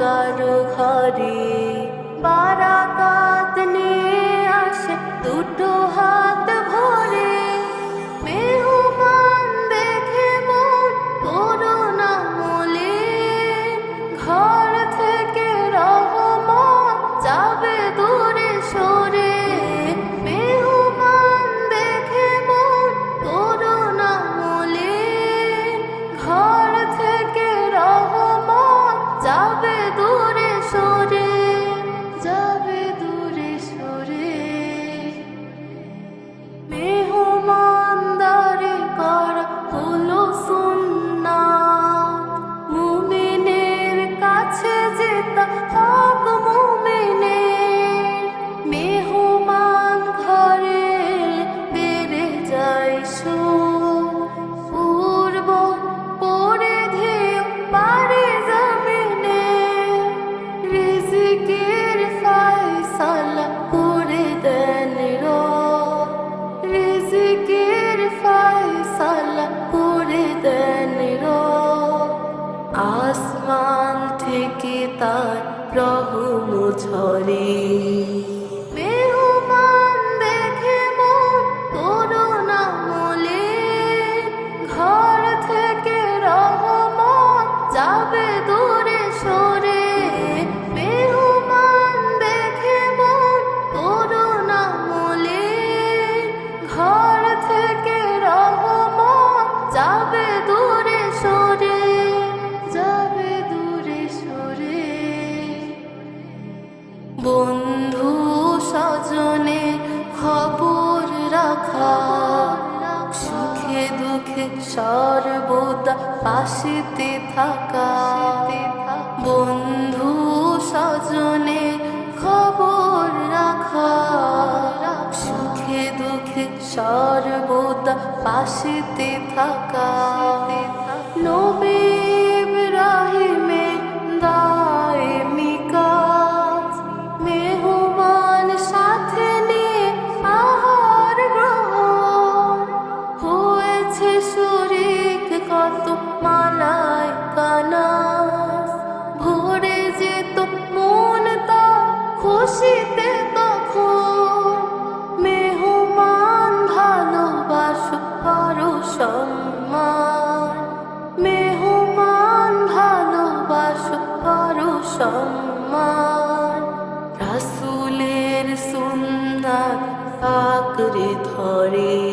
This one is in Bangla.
কারও ঘরে বারাকা যাবে দূরে সরে। প্রভু ঝরে সর্বদা পাশিতে থাকা বন্ধু সজনে খবর রাখা সুখে দুঃখে সর্বদা পাশিতে থাকা। সম্মান মেহমান ভালোবাসো করো সম্মান। রাসুলের সুন্দর আঁকড়ে ধরে।